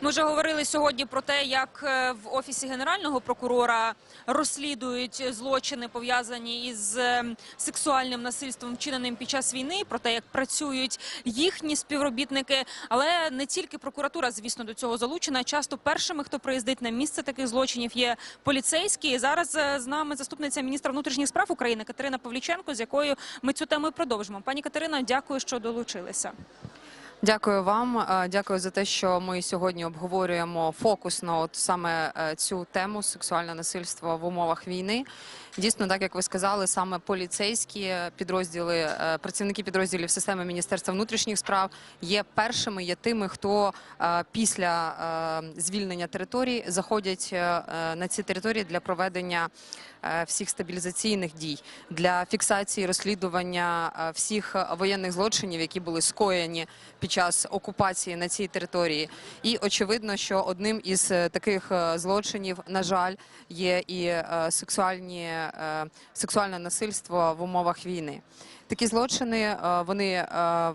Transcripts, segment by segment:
Ми вже говорили сьогодні про те, як е, в офісі генерального прокурора розслідують злочини пов'язані із е, сексуальним насильством, вчиненим під час війни, про те, як працюють їхні співробітники. Але не тільки прокуратура, звісно, до цього залучена. Часто першими, хто приїздить на місце таких злочинів, є поліцейські. Зараз е, з нами заступниця міністра внутрішніх справ України Катерина Павліченко, з якою ми цю тему і продовжимо. Пані Катерина, дякую, що долучилися. Дякую вам. Е, Дякую за те, що ми сьогодні обговорюємо фокусно от саме е, цю тему сексуальне насильство в умовах війни. Дійсно, так як ви сказали, саме поліцейські підрозділи, е, працівники підрозділів системи Міністерства внутрішніх справ є першими, є тими, хто після звільнення територій заходять на ці території для проведення всіх стабілізаційних дій для фіксації розслідування всіх воєнних злочинів, які були скоєні під час окупації на цій території. І очевидно, що одним із е, таких е, злочинів, на жаль, є і е, сексуальні сексуальне насильство в умовах війни. Такі злочини вони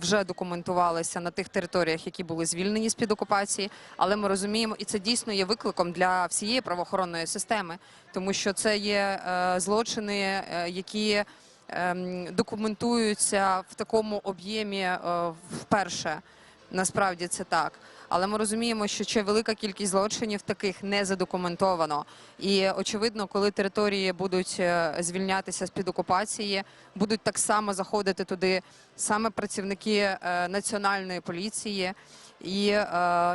вже документувалися на тих територіях, які були звільнені з під окупації. Але ми розуміємо, і це дійсно є викликом для всієї правоохоронної системи, тому що це є злочини, які документуються в такому об'ємі е, вперше. Насправді це так. Але ми розуміємо, що ще велика кількість злочинів таких не задокументовано. І очевидно, коли території будуть е, звільнятися з під окупації, будуть так само заходити туди саме працівники е, національної поліції і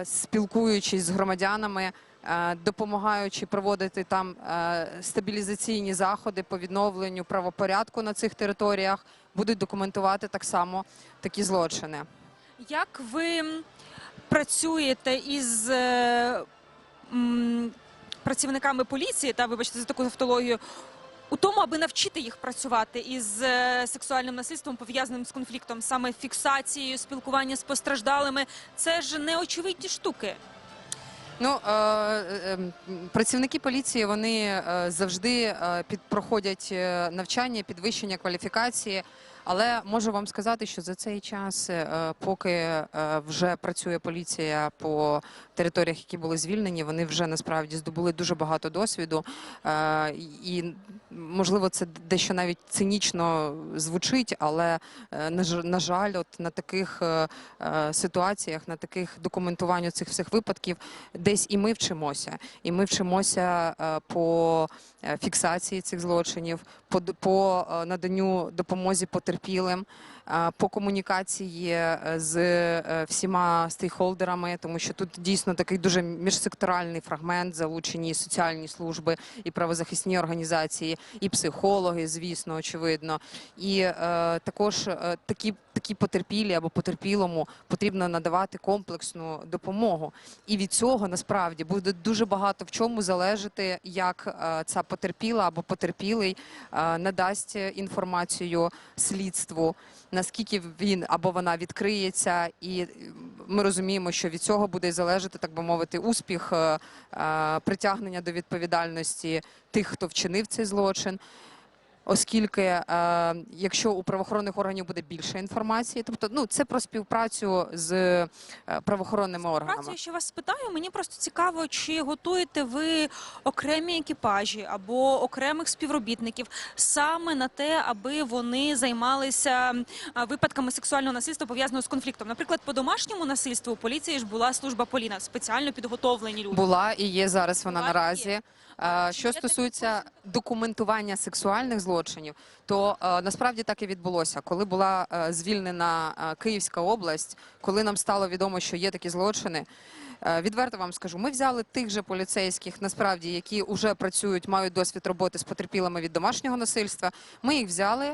спілкуючись з громадянами. Е, Допомагаючи проводити там е, стабілізаційні заходи по відновленню правопорядку на цих територіях, будуть документувати так само такі злочини. Як ви працюєте із е, працівниками поліції, та вибачте за таку тавтологію, у тому, аби навчити їх працювати із сексуальним насильством, пов'язаним з конфліктом, саме фіксацією, спілкування з постраждалими, це ж неочевидні штуки. Ну е, е, м, працівники поліції вони е, завжди проходять навчання, підвищення кваліфікації. Але можу вам сказати, що за цей час, е, поки е, вже працює поліція по територіях, які були звільнені, вони вже насправді здобули дуже багато досвіду. Е, І можливо, це дещо навіть цинічно звучить, але на жаль, от на таких ситуаціях, на таких документуванню цих всіх випадків, десь і ми вчимося. І ми вчимося по фіксації цих злочинів, по, по е, наданню допомозі потерпілим, е, по комунікації е, з е, всіма стейкхолдерами, тому що тут дійсно такий дуже міжсекторальний фрагмент, залучені соціальні служби, і правозахисні організації, і психологи, звісно, очевидно. І е, також е, такі. Такі потерпілі або потерпілому потрібно надавати комплексну допомогу, і від цього насправді буде дуже багато в чому залежати, як е, ця потерпіла або потерпілий е, надасть інформацію слідству, наскільки він або вона відкриється, і ми розуміємо, що від цього буде залежати, так би мовити, успіх е, е, притягнення до відповідальності тих, хто вчинив цей злочин. Оскільки е, якщо у правоохоронних органів буде більше інформації, тобто ну це про співпрацю з е, правоохоронними органами. Працю, ще вас спитаю. Мені просто цікаво, чи готуєте ви окремі екіпажі або окремих співробітників саме на те, аби вони займалися випадками сексуального насильства пов'язаного з конфліктом. Наприклад, по домашньому насильству у поліції ж була служба Поліна, спеціально підготовлені люди. Була і є зараз вона Була наразі. є. Е, Що стосується документування сексуальних злочинів, то е, насправді так і відбулося. Коли була е, звільнена е, Київська область, коли нам стало відомо, що є такі злочини. Відверто вам скажу, ми взяли тих же поліцейських, насправді, які вже працюють, мають досвід роботи з потерпілими від домашнього насильства. Ми їх взяли,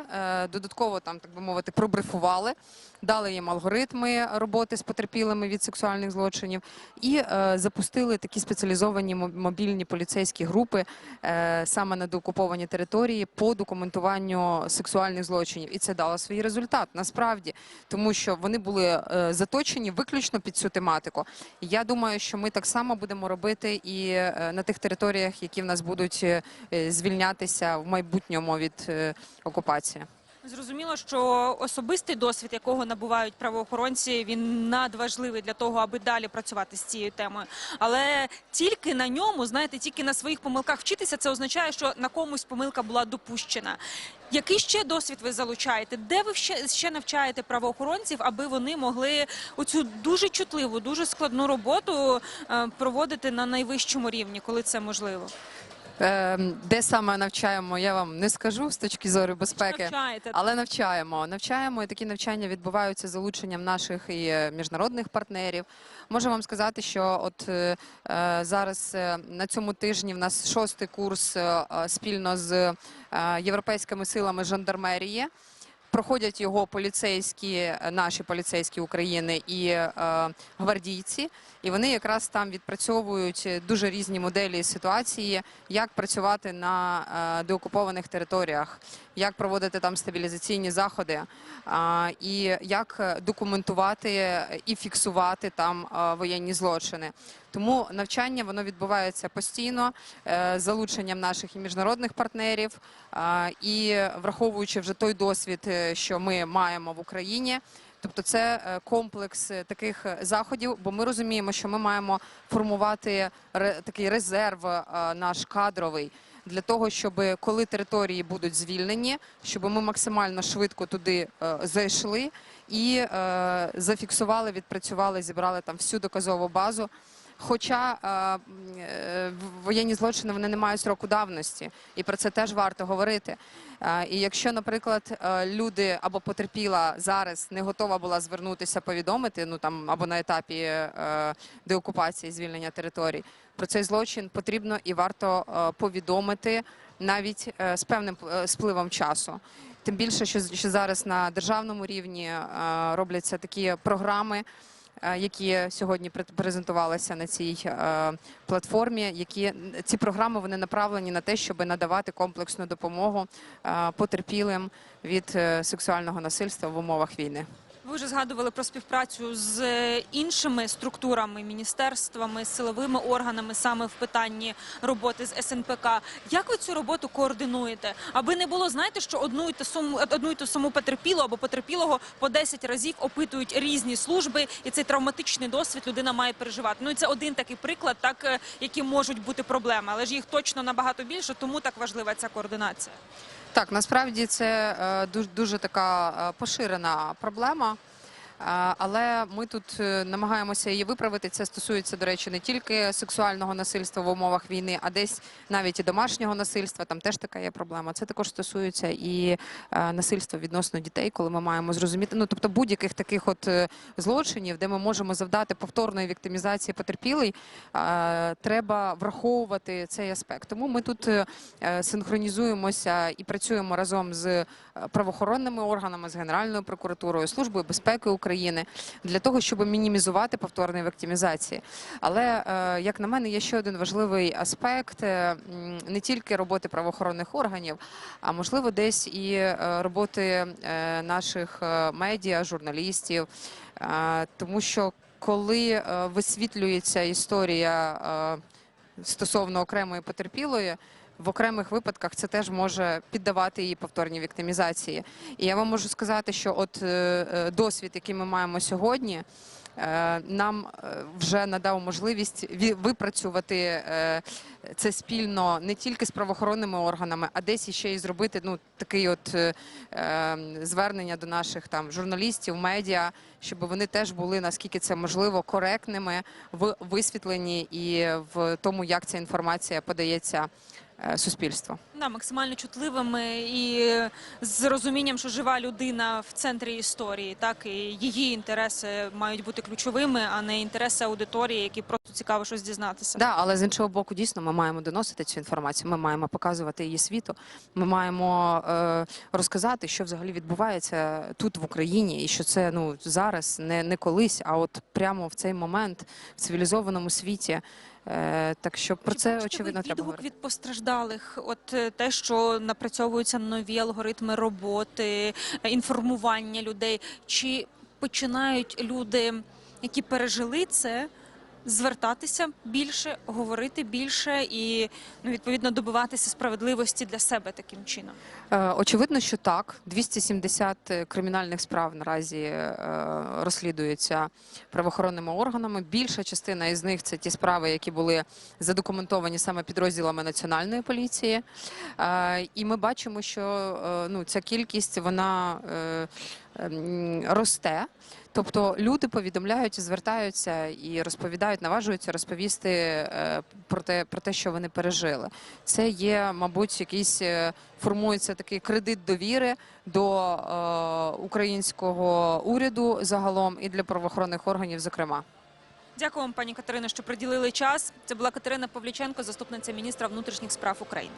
додатково там, так би мовити, пробрифували, дали їм алгоритми роботи з потерпілими від сексуальних злочинів і е, запустили такі спеціалізовані мо- мобільні поліцейські групи е, саме на деокупованій території по документуванню сексуальних злочинів. І це дало свій результат насправді, тому що вони були е, заточені виключно під цю тематику. Я думаю, що ми так само будемо робити і на тих територіях, які в нас будуть звільнятися в майбутньому від окупації. Зрозуміло, що особистий досвід, якого набувають правоохоронці, він надважливий для того, аби далі працювати з цією темою. Але тільки на ньому, знаєте, тільки на своїх помилках вчитися, це означає, що на комусь помилка була допущена. Який ще досвід ви залучаєте? Де ви ще, ще навчаєте правоохоронців, аби вони могли оцю дуже чутливу, дуже складну роботу е, проводити на найвищому рівні, коли це можливо? Ем, Де саме навчаємо, я вам не скажу з точки зору безпеки. Але навчаємо. Навчаємо, і такі навчання відбуваються з залученням наших і е, міжнародних партнерів. Можу вам сказати, що от е, е, зараз е, на цьому тижні в нас шостий курс е, е, спільно з е, європейськими силами жандармерії. Проходять його поліцейські, е, наші поліцейські України і е, гвардійці, і вони якраз там відпрацьовують е, дуже різні моделі ситуації, як працювати на е, деокупованих територіях, як проводити там стабілізаційні заходи, а, і як е, документувати і фіксувати там е, воєнні злочини. Тому навчання воно відбувається постійно е, з залученням наших і міжнародних партнерів, і враховуючи вже той досвід, е, що ми маємо в Україні. Тобто це е, комплекс е, таких е, заходів, бо ми розуміємо, що ми маємо формувати такий резерв наш кадровий для того, щоб коли території будуть звільнені, щоб ми максимально швидко туди зайшли і зафіксували, відпрацювали, зібрали там всю доказову базу. Хоча е, е, воєнні злочини вони не мають сроку давності, і про це теж варто говорити. Е, І якщо, наприклад, е, люди або потерпіла зараз не готова була звернутися, повідомити, ну там або на етапі деокупації, звільнення територій, про цей злочин потрібно і варто повідомити навіть з певним е, спливом часу. Тим більше, що, що зараз на державному рівні робляться такі програми, які сьогодні презентувалися на цій е, платформі. Які ці програми вони направлені на те, щоб надавати комплексну допомогу е, потерпілим від е, сексуального насильства в умовах війни. Ви вже згадували про співпрацю з іншими структурами, міністерствами, силовими органами саме в питанні роботи з СНПК. Як ви цю роботу координуєте? Аби не було, знаєте, що одну і ту саму одну і саму потерпілу або потерпілого по 10 разів опитують різні служби, і цей травматичний досвід людина має переживати. Ну і це один такий приклад, так е, які можуть бути проблеми, але ж їх точно набагато більше, тому так важлива ця координація. Так, насправді це е, дуже, дуже така е, поширена проблема. Але ми тут е, намагаємося її виправити. Це стосується, до речі, не тільки сексуального насильства в умовах війни, а десь навіть і домашнього насильства. Там теж така є проблема. Це також стосується і е, насильства відносно дітей, коли ми маємо зрозуміти, ну тобто будь-яких таких от е, злочинів, де ми можемо завдати повторної віктимізації потерпілий, треба враховувати цей аспект. Тому ми тут синхронізуємося і працюємо разом з правоохоронними органами, з Генеральною прокуратурою, Службою безпеки України для того, щоб мінімізувати повторні віктимізації. Але е, як на мене, є ще один важливий аспект е, не тільки роботи правоохоронних органів, а можливо, десь і е, роботи наших медіа, журналістів, тому що коли висвітлюється історія стосовно окремої потерпілої. В окремих випадках це теж може піддавати її повторній віктимізації. І я вам можу сказати, що от е, е, досвід, який ми маємо сьогодні, е, нам вже надав можливість випрацювати це спільно не тільки з правоохоронними органами, а десь іще і зробити ну такий от е, е, звернення до наших там журналістів, медіа, щоб вони теж були наскільки це можливо коректними в висвітленні і в тому, як ця інформація подається е, суспільству. Да, максимально чутливими і з розумінням, що жива людина в центрі історії, так і її інтереси мають бути ключовими, а не інтереси аудиторії, які просто цікаво щось дізнатися. Да, але з іншого боку, дійсно, ми маємо доносити цю інформацію. Ми маємо показувати її світу. Ми маємо е, розказати, що взагалі відбувається тут в Україні, і що це ну зараз не, не колись, а от прямо в цей момент в цивілізованому світі. Е, так що про це бачите очевидно ви треба відгук говорити. від постраждалих? От е, те, що напрацьовуються нові алгоритми роботи, е, інформування людей, чи починають люди, які пережили це, звертатися більше, говорити більше і ну, відповідно добиватися справедливості для себе таким чином? Е, Очевидно, що так. 270 кримінальних справ наразі е, розслідуються правоохоронними органами. Більша частина із них це ті справи, які були задокументовані саме підрозділами національної поліції. Е, І ми бачимо, що е, ну, ця кількість вона е, росте. Тобто люди повідомляють, звертаються і розповідають, наважуються розповісти е, про те, про те, що вони пережили. Це є, мабуть, якийсь е, формується такий кредит довіри до е, українського уряду загалом і для правоохоронних органів, зокрема. Дякую вам, пані Катерино, що приділили час. Це була Катерина Павліченко, заступниця міністра внутрішніх справ України.